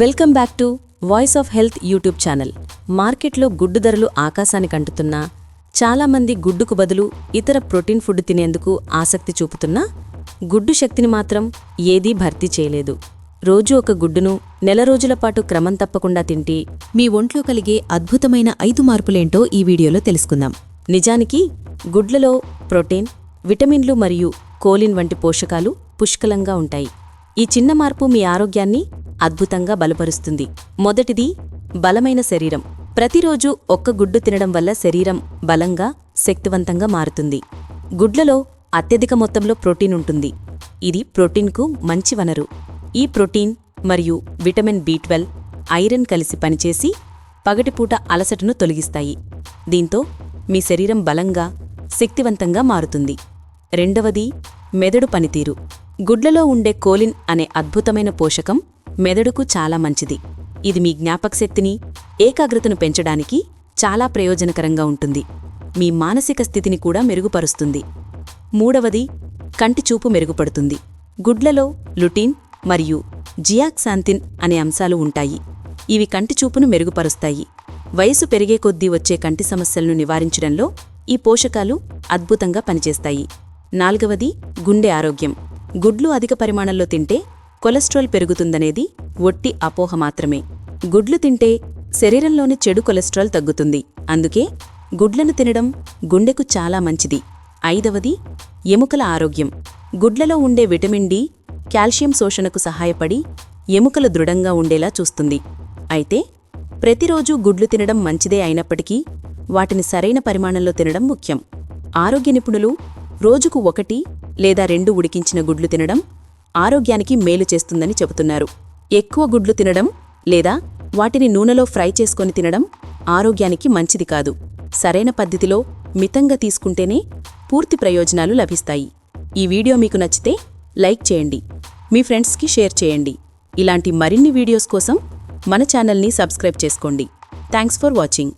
Welcome back to voice of health YouTube channel. మార్కెట్లో గుడ్డు ధరలు ఆకాశానికి అంటుతున్నా చాలామంది గుడ్డుకు బదులు ఇతర ప్రోటీన్ ఫుడ్ తినేందుకు ఆసక్తి చూపుతున్నా గుడ్డు శక్తిని మాత్రం ఏదీ భర్తీ చేయలేదు. రోజు ఒక గుడ్డును నెల రోజుల పాటు క్రమం తప్పకుండా తింటే మీ ఒంట్లో కలిగే అద్భుతమైన ఐదు మార్పులేంటో ఈ వీడియోలో తెలుసుకుందాం. నిజానికి గుడ్లలో ప్రోటీన్ విటమిన్లు మరియు కోలిన్ వంటి పోషకాలు పుష్కలంగా ఉంటాయి. ఈ చిన్న మార్పు మీ ఆరోగ్యాన్ని అద్భుతంగా బలపరుస్తుంది. మొదటిది బలమైన శరీరం. ప్రతిరోజు ఒక్క గుడ్డు తినడం వల్ల శరీరం బలంగా శక్తివంతంగా మారుతుంది. గుడ్లలో అత్యధిక మొత్తంలో ప్రోటీన్ ఉంటుంది. ఇది ప్రోటీన్కు మంచి వనరు. ఈ ప్రోటీన్ మరియు విటమిన్ బి ట్వెల్వ్ ఐరన్ కలిసి పనిచేసి పగటిపూట అలసటను తొలగిస్తాయి. దీంతో మీ శరీరం బలంగా శక్తివంతంగా మారుతుంది. రెండవది మెదడు పనితీరు. గుడ్లలో ఉండే కోలిన్ అనే అద్భుతమైన పోషకం మెదడుకు చాలా మంచిది. ఇది మీ జ్ఞాపకశక్తిని ఏకాగ్రతను పెంచడానికి చాలా ప్రయోజనకరంగా ఉంటుంది. మీ మానసిక స్థితిని కూడా మెరుగుపరుస్తుంది. మూడవది కంటి చూపు మెరుగుపడుతుంది. గుడ్లలో లుటీన్ మరియు జియాక్సాంతిన్ అనే అంశాలు ఉంటాయి. ఇవి కంటి చూపును మెరుగుపరుస్తాయి. వయసు పెరిగే కొద్దీ వచ్చే కంటి సమస్యలను నివారించడంలో ఈ పోషకాలు అద్భుతంగా పనిచేస్తాయి. నాల్గవది గుండె ఆరోగ్యం. గుడ్లు అధిక పరిమాణంలో తింటే కొలెస్ట్రాల్ పెరుగుతుందనేది ఒట్టి అపోహ మాత్రమే. గుడ్లు తింటే శరీరంలోని చెడు కొలెస్ట్రాల్ తగ్గుతుంది. అందుకే గుడ్లను తినడం గుండెకు చాలా మంచిది. ఐదవది ఎముకల ఆరోగ్యం. గుడ్లలో ఉండే విటమిన్ డి కాల్షియం శోషణకు సహాయపడి ఎముకలు దృఢంగా ఉండేలా చూస్తుంది. అయితే ప్రతిరోజు గుడ్లు తినడం మంచిదే అయినప్పటికీ వాటిని సరైన పరిమాణంలో తినడం ముఖ్యం. ఆరోగ్య నిపుణులు రోజుకు ఒకటి లేదా రెండు ఉడికించిన గుడ్లు తినడం ఆరోగ్యానికి మేలు చేస్తుందని చెబుతున్నారు. ఎక్కువ గుడ్లు తినడం లేదా వాటిని నూనెలో ఫ్రై చేసుకొని తినడం ఆరోగ్యానికి మంచిది కాదు. సరైన పద్ధతిలో మితంగా తీసుకుంటేనే పూర్తి ప్రయోజనాలు లభిస్తాయి. ఈ వీడియో మీకు నచ్చితే లైక్ చేయండి. మీ ఫ్రెండ్స్కి షేర్ చేయండి. ఇలాంటి మరిన్ని వీడియోస్ కోసం మన ఛానల్ని సబ్స్క్రైబ్ చేసుకోండి. Thanks for watching.